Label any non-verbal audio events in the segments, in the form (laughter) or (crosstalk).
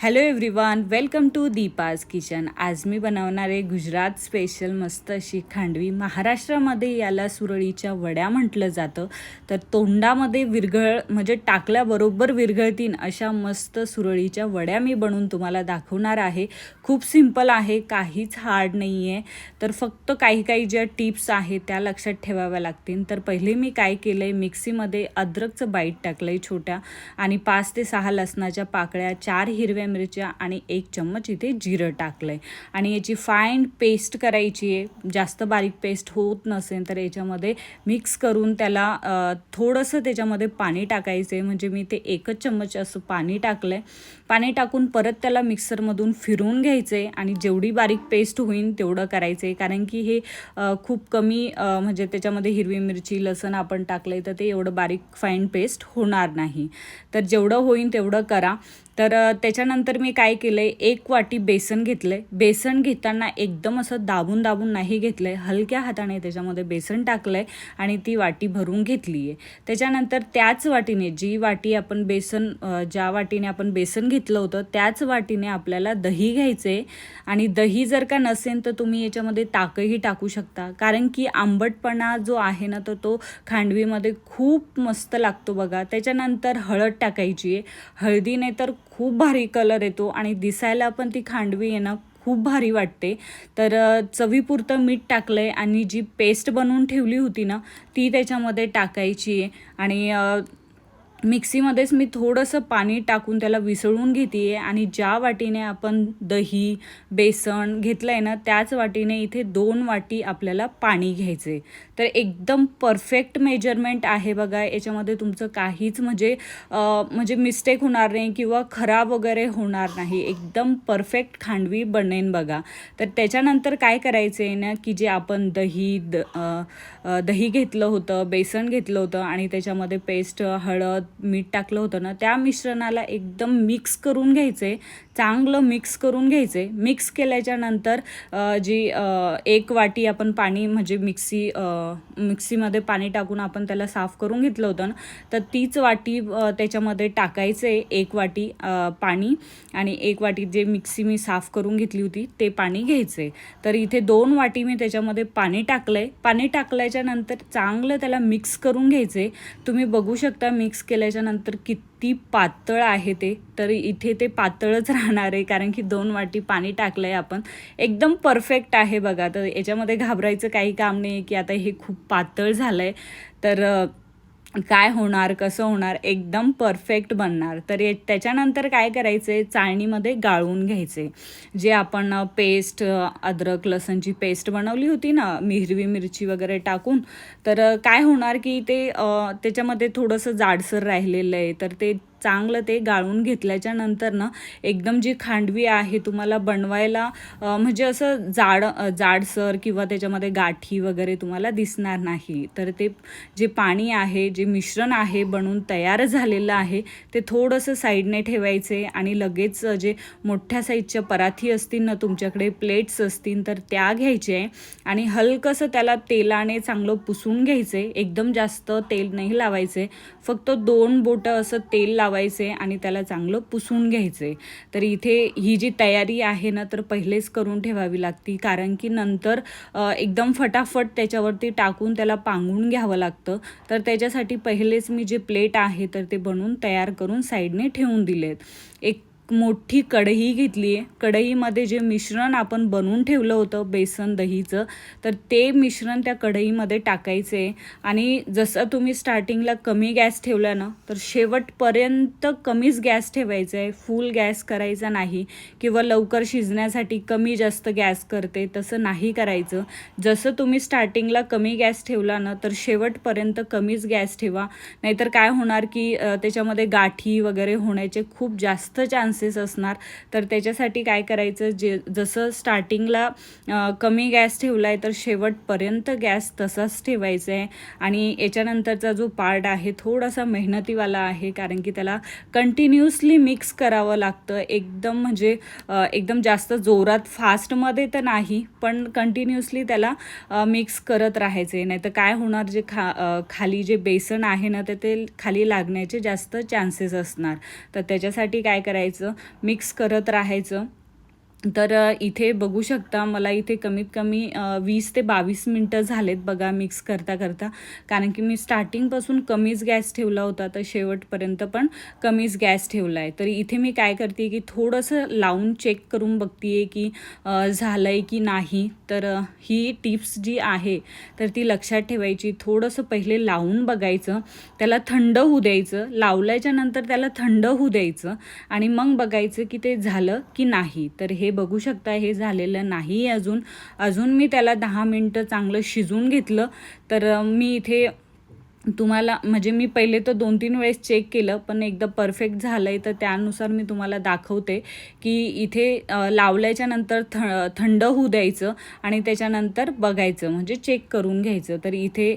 Hello everyone welcome to Deepa's kitchen आज मी बनवणार आहे गुजरात स्पेशल मस्त अशी खांडवी. महाराष्ट्रामध्ये याला सुरळीच्या वड्या म्हटलं जातं. तर तोंडामध्ये विरघळ म्हणजे टाकल्याबरोबर विरघळतीन अशा मस्त सुरळीच्या वड्या मी बनवून तुम्हाला दाखवणार आहे. खूप सिंपल आहे काहीच हार्ड नाही आहे तर फक्त काही काही ज्या टिप्स आहेत त्या लक्षात ठेवाव्या लागतील. तर पहिले मी काय केलं आहे मिक्सीमध्ये अद्रकचं बाईट टाकलं आहे छोट्या आणि पाच ते सहा लसणाच्या पाकळ्या चार हिरव्या मिरच्या आणि एक चम्मच इथे जिरं टाकलं आहे आणि याची फाईन पेस्ट करायची आहे. जास्त बारीक पेस्ट होत नसेल तर याच्यामध्ये मिक्स करून त्याला थोडंसं त्याच्यामध्ये पाणी टाकायचं आहे म्हणजे मी ते एकच चम्मच असं पाणी टाकलं आहे पाणी टाकून परत त्याला मिक्सरमधून फिरवून घ्यायचं आहे आणि जेवढी बारीक पेस्ट होईल तेवढं करायचं आहे कारण की हे खूप कमी म्हणजे त्याच्यामध्ये हिरवी मिरची लसण आपण टाकलं आहे तर ते एवढं बारीक फाईन पेस्ट होणार नाही. तर जेवढं होईल तेवढं करा. तर त्याच्यानंतर त्याच्यानंतर मी काय केलं आहे एक वाटी बेसन घेतलं आहे बेसन घेताना एकदम असं दाबून दाबून नाही घेतलं आहे हलक्या हाताने त्याच्यामध्ये बेसन टाकलं आहे आणि ती वाटी भरून घेतली आहे त्याच्यानंतर त्याच वाटीने जी वाटी आपण बेसन ज्या वाटीने आपण बेसन घेतलं होतं त्याच वाटीने आपल्याला दही घ्यायचं आहे आणि दही जर का नसेल तर तुम्ही याच्यामध्ये ताकही टाकू शकता. कारण की आंबटपणा जो आहे ना तर तो खांडवीमध्ये खूप मस्त लागतो बघा. त्याच्यानंतर हळद टाकायची आहे हळदीने तर खूप भारी कलर येतो आणि दिसायला पण ती खांडवी आहे ना खूप भारी वाटते. तर चवीपुरतं मीठ टाकलं आहे आणि जी पेस्ट बनवून ठेवली होती ना ती त्याच्यामध्ये टाकायची आहे. आणि मिक्सीमध्येच मी थोडंसं पाणी टाकून त्याला विसळून घेते आहे आणि ज्या वाटीने आपण दही बेसन घेतलं आहे ना त्याच वाटीने इथे दोन वाटी आपल्याला पाणी घ्यायचं आहे तर एकदम परफेक्ट मेजरमेंट आहे बघा याच्यामध्ये तुमचं काहीच म्हणजे म्हणजे मिस्टेक होणार नाही किंवा खराब वगैरे होणार नाही. एकदम परफेक्ट खांडवी बनेन बघा. तर त्याच्यानंतर काय करायचं आहे ना की जे आपण दही द दही घेतलं होतं बेसन घेतलं होतं आणि त्याच्यामध्ये पेस्ट हळद मीठ टाकलं होतं ना त्या मिश्रणाला एकदम मिक्स करून घ्यायचं आहे चांगलं मिक्स करून घ्यायचं आहे मिक्स केल्याच्यानंतर जी एक वाटी आपण पाणी म्हणजे मिक्सी आ, मिक्सीमध्ये पाणी टाकून आपण त्याला साफ करून घेतलं होतं ना तर तीच वाटी त्याच्यामध्ये टाकायचं आहे एक वाटी पाणी आणि एक वाटी जे मिक्सी मी साफ करून घेतली होती ते पाणी घ्यायचं. आहे तर इथे दोन वाटी मी त्याच्यामध्ये पाणी टाकलं आहे पाणी टाकल्याच्या नंतर चांगलं त्याला मिक्स करून घ्यायचं. आहे तुम्ही बघू शकता मिक्स केल्याच्यानंतर किती पातळ आहे ते. तर इथे ते पातळच (laughs) राहणार आहे कारण की दोन वाटी पाणी टाकलं आहे आपण. एकदम परफेक्ट आहे बघा. तर याच्यामध्ये घाबरायचं काही काम नाही की आता हे खूप पातळ झालं आहे तर काय होणार कसं होणार एकदम परफेक्ट बनणार. तर ये त्याच्यानंतर काय करायचं आहे चाळणीमध्ये गाळून घ्यायचे जे आपण पेस्ट अद्रक लसणची पेस्ट बनवली होती ना मी हिरवी मिरची वगैरे टाकून तर काय होणार की ते त्याच्यामध्ये थोडंसं जाडसर राहिलेलं आहे. तर ते चांगलं ते गाळून घेतल्याच्या नंतर ना एकदम जी खांडवी आहे तुम्हाला बनवायला म्हणजे असं जाड जाडसर किंवा त्याच्यामध्ये गाठी वगैरे तुम्हाला दिसणार नाही. तर ते जे पाणी आहे जे मिश्रण आहे बनून तयार झालेलं आहे ते थोडंसं साईडने ठेवायचे आणि लगेच जे मोठ्या साईजच्या पराठी असतील ना तुमच्याकडे प्लेट्स असतील तर त्या घ्यायचे आहे आणि हलकंसं त्याला तेलाने चांगलं पुसून घ्यायचे. एकदम जास्त तेल नाही लावायचे. फक्त दोन बोटं असं तेल लावायचे आणि त्याला चांगलं पुसून घ्यायचे. तर इथे ही जी तयारी आहे ना तर पहिलेच करून ठेवावी लागती. कारण की नंतर एकदम फटाफट त्याच्यावरती टाकून त्याला पांगून घ्यावं लागतं. तर त्याच्यासाठी पहिलेच मी जे प्लेट आहे तर ते बनवून तयार करून साईडने ठेवून दिलेत. एक मोठी कढई घेतली आहे. कढईमध्ये जे मिश्रण आपण बनवून ठेवलं होतं बेसन दहीचं तर ते मिश्रण त्या कढईमध्ये टाकायचं आहे. आणि जसं तुम्ही स्टार्टिंगला कमी गॅस ठेवला ना तर शेवटपर्यंत कमीच गॅस ठेवायचा आहे. फुल गॅस करायचा नाही किंवा लवकर शिजण्यासाठी कमी जास्त गॅस करते तसं नाही करायचं. जसं तुम्ही स्टार्टिंगला कमी गॅस ठेवला ना तर शेवटपर्यंत कमीच गॅस ठेवा. नाहीतर काय होणार की त्याच्यामध्ये गाठी वगैरे होण्याचे खूप जास्त चान्स चान्सेस असणार. तर त्याच्यासाठी काय करायचं? जे जसं स्टार्टिंगला कमी गॅस ठेवला आहे तर शेवटपर्यंत गॅस तसाच ठेवायचा आहे आणि याच्यानंतरचा जो पार्ट आहे थोडासा मेहनतीवाला आहे कारण की त्याला कंटिन्युअसली मिक्स करावं लागतं. एकदम म्हणजे एकदम जास्त जोरात फास्टमध्ये तर नाही पण कंटिन्युअसली त्याला मिक्स करत राहायचे नाही तर काय होणार? जे खा खाली जे बेसन आहे ना तर ते खाली लागण्याचे जास्त चान्सेस असणार. तर त्याच्यासाठी काय करायचं? मिक्स करत राहायचं. तर इथे बघू शकता मला इथे कमीत कमी वीस ते बावीस मिनटं झालेत बघा मिक्स करता करता. कारण की मी स्टार्टिंगपासून कमीच गॅस ठेवला होता तर शेवटपर्यंत पण कमीच गॅस ठेवला आहे. तर इथे मी काय करते की थोडंसं लावून चेक करून बघते आहे की झालं आहे की नाही. तर ही टिप्स जी आहे तर ती लक्षात ठेवायची. थोडंसं पहिले लावून बघायचं त्याला थंड होऊ द्यायचं. लावल्याच्या नंतर त्याला थंड होऊ द्यायचं आणि मग बघायचं की ते झालं की नाही. तर हे बघू शकता हे झालेलं नाही अजून. अजून मी त्याला दहा मिनटं चांगलं शिजून घेतलं. तर मी इथे तुम्हाला म्हणजे मी पहिले तर दोन तीन वेळेस चेक केलं पण एकदा परफेक्ट झालं आहे तर त्यानुसार मी तुम्हाला दाखवते की इथे लावल्याच्या नंतर थ थंड होऊ द्यायचं आणि त्याच्यानंतर बघायचं म्हणजे चेक करून घ्यायचं. तर इथे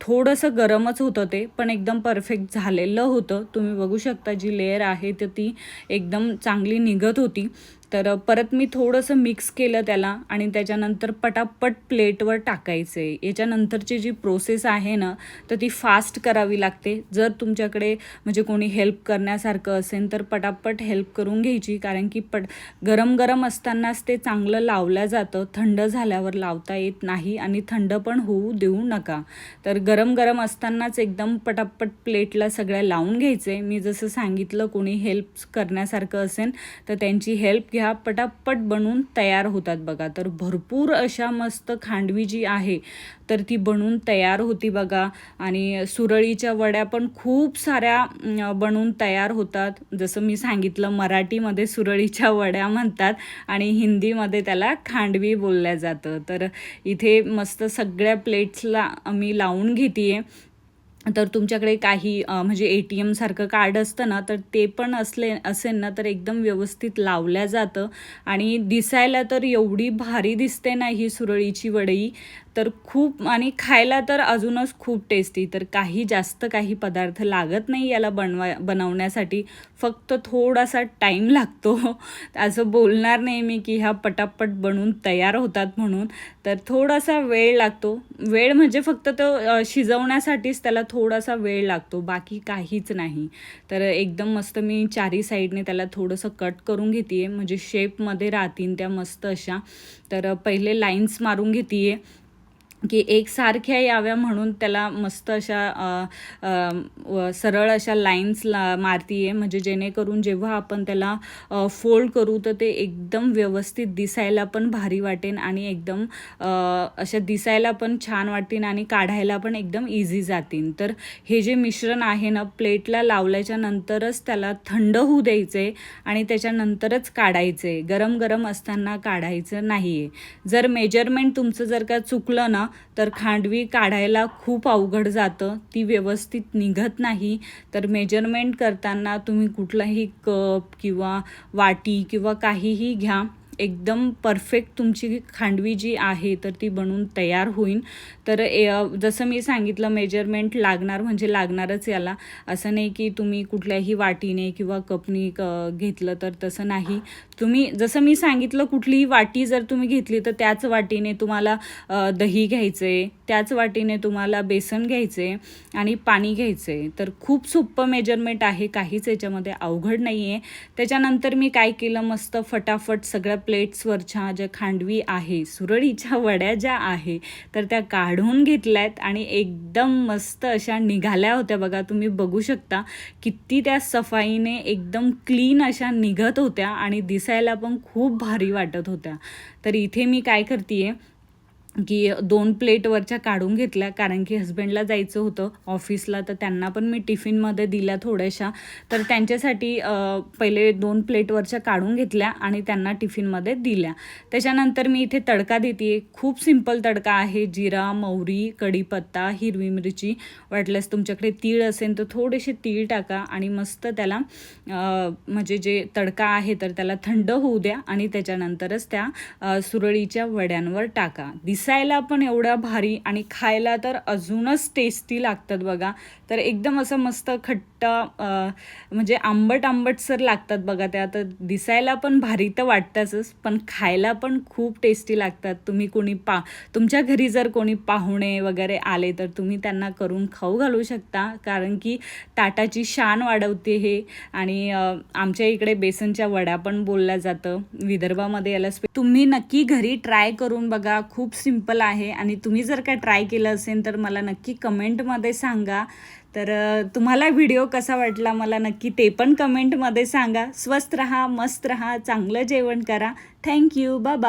थोडंसं गरमच होतं ते पण एकदम परफेक्ट झालेलं होतं. तुम्ही बघू शकता जी लेअर आहे तर ती एकदम चांगली निघत होती. तर परत मी थोडंसं मिक्स केलं त्याला आणि त्याच्यानंतर पटापट प्लेटवर टाकायचं. आहे याच्यानंतरची जी प्रोसेस आहे ना तर ती फास्ट करावी लागते. जर तुमच्याकडे म्हणजे कोणी हेल्प करण्यासारखं असेल तर पटापट हेल्प करून घ्यायची. कारण की पट गरम गरम असतानाच ते चांगलं लावलं जातं. थंड झाल्यावर लावता येत नाही आणि थंड पण होऊ देऊ नका. तर गरम गरम असतानाच एकदम पटापट प्लेटला सगळ्या लावून घ्यायचे. मी जसं सांगितलं कोणी हेल्प करण्यासारखं असेल तर त्यांची हेल्प ह्या पटापट बनवून तयार होतात बघा. तर भरपूर अशा मस्त खांडवी जी आहे तर ती बनवून तयार होती बघा. आणि सुरळीच्या वड्या पण खूप साऱ्या बनून बनवून तयार होतात. जसं मी सांगितलं मराठीमध्ये सुरळीच्या वड्या म्हणतात आणि हिंदीमध्ये त्याला खांडवी बोलल्या जातं. तर इथे मस्त सगळ्या प्लेट्सला मी लावून घेते तर तुमच्याकडे काही म्हणजे ए टी एमसारखं कार्ड असतं ना तर ते पण असले असेल ना तर एकदम व्यवस्थित लावल्या जातं. आणि दिसायला तर एवढी भारी दिसते ना ही सुरळीची वडई तर खूप आणि खायला तर अजूनच खूप टेस्टी तर काही जास्त काही पदार्थ लागत नाही याला बनवा बनवण्यासाठी. फक्त थोडासा टाईम लागतो. (laughs) असं बोलणार नाही मी की ह्या पटापट बनवून तयार होतात म्हणून. तर थोडासा वेळ लागतो. वेळ म्हणजे फक्त तो शिजवण्यासाठीच त्याला थो थोडासा वेळ लागतो बाकी काहीच नाही. तर एकदम मस्त मी चारी साईडने त्याला थोडंसं कट करून घेते म्हणजे शेपमध्ये राहतील त्या मस्त अशा. तर पहिले लाईन्स मारून घेते की एकसारख्या याव्या म्हणून त्याला मस्त अशा सरळ अशा लाईन्स ला मारतीये. म्हणजे जेणेकरून जेव्हा आपण त्याला फोल्ड करू तर ते एकदम व्यवस्थित दिसायला पण भारी वाटेन आणि एकदम अशा दिसायला पण छान वाटतील आणि काढायला पण एकदम इझी जातील तर हे जे मिश्रण आहे ना प्लेटला लावल्याच्या नंतरच त्याला थंड होऊ द्यायचे आणि त्याच्यानंतरच काढायचे. गरम गरम असताना काढायचं नाही आहे जर मेजरमेंट तुमचं जर का चुकलं ना तर खांडवी काढायला खूप अवघड जातं. ती व्यवस्थित निघत नाही. तर मेजरमेंट करताना तुम्ही कुठलाही कप किंवा वाटी किंवा काहीही घ्या. एकदम परफेक्ट तुमची खांडवी जी आहे तर ती बनवून तयार होईल तर ए- जसं मी सांगितलं मेजरमेंट लागणार म्हणजे लागणारच याला. असं नाही की तुम्ही कुठल्याही वाटीने किंवा कपनी क घेतलं तर तसं नाही. तुम्ही जसं मी सांगितलं कुठलीही वाटी जर तुम्ही घेतली तर त्याच वाटीने तुम्हाला दही दही घ्यायचे त्याच वाटीने तुम्हाला बेसन घ्यायचे आणि पाणी घ्यायचे. तर खूप सोपं मेजरमेंट आहे काहीच याच्यामध्ये अवघड नाही आहे त्याच्यानंतर मी काय केलं मस्त फटाफट सगळ्या प्लेट्सवरच्या ज्या खांडवी आहे सुरळीच्या वड्या ज्या आहे तर त्या काढून घेतल्यात आणि एकदम मस्त अशा निघाल्या होत्या. बघा तुम्ही बघू शकता किती त्या सफाईने एकदम क्लीन अशा निघत होत्या आणि दिसायला पण खूप भारी वाटत होत्या. तर इथे मी काय करते की दोन प्लेटवरच्या काढून घेतल्या कारण की हस्बंडला जायचं होतं ऑफिसला तर त्यांना पण मी टिफिनमध्ये दिल्या थोड्याशा. तर त्यांच्यासाठी पहिले दोन प्लेटवरच्या काढून घेतल्या आणि त्यांना टिफिनमध्ये दिल्या. त्याच्यानंतर मी इथे तडका देते खूप सिंपल तडका आहे. जिरा मोहरी कढीपत्ता हिरवी मिरची. वाटल्यास तुमच्याकडे तीळ असेल तर थोडेसे तीळ टाका आणि मस्त त्याला म्हणजे जे तडका आहे तर त्याला थंड होऊ द्या आणि त्याच्यानंतरच त्या सुरळीच्या वड्यांवर टाका. दिस दिसायला पण एवढ्या भारी आणि खायला तर अजूनच टेस्टी लागतात बघा. तर एकदम असं मस्त खट्ट म्हणजे आंबट आंबटसर लागतात बघा त्या. तर दिसायला पण भारी तर वाटतातच पण खायला पण खूप टेस्टी लागतात. तुम्ही कोणी पा तुमच्या घरी जर कोणी पाहुणे वगैरे आले तर तुम्ही त्यांना करून खाऊ घालू शकता. कारण की ताटाची शान वाढवते हे. आणि आमच्या इकडे बेसनच्या वड्या पण बोलल्या जातं. विदर्भामध्ये याला तुम्ही नक्की घरी ट्राय करून बघा. खूप सिंपल आहे आणि तुम्ही जर काय ट्राय केलं असेल तर मला नक्की कमेंटमध्ये सांगा. तर तुम्हाला व्हिडिओ कसा वाटला मला नक्की ते पण कमेंटमध्ये सांगा. स्वस्त रहा मस्त रहा चांगलं जेवण करा. थँक्यू बाबा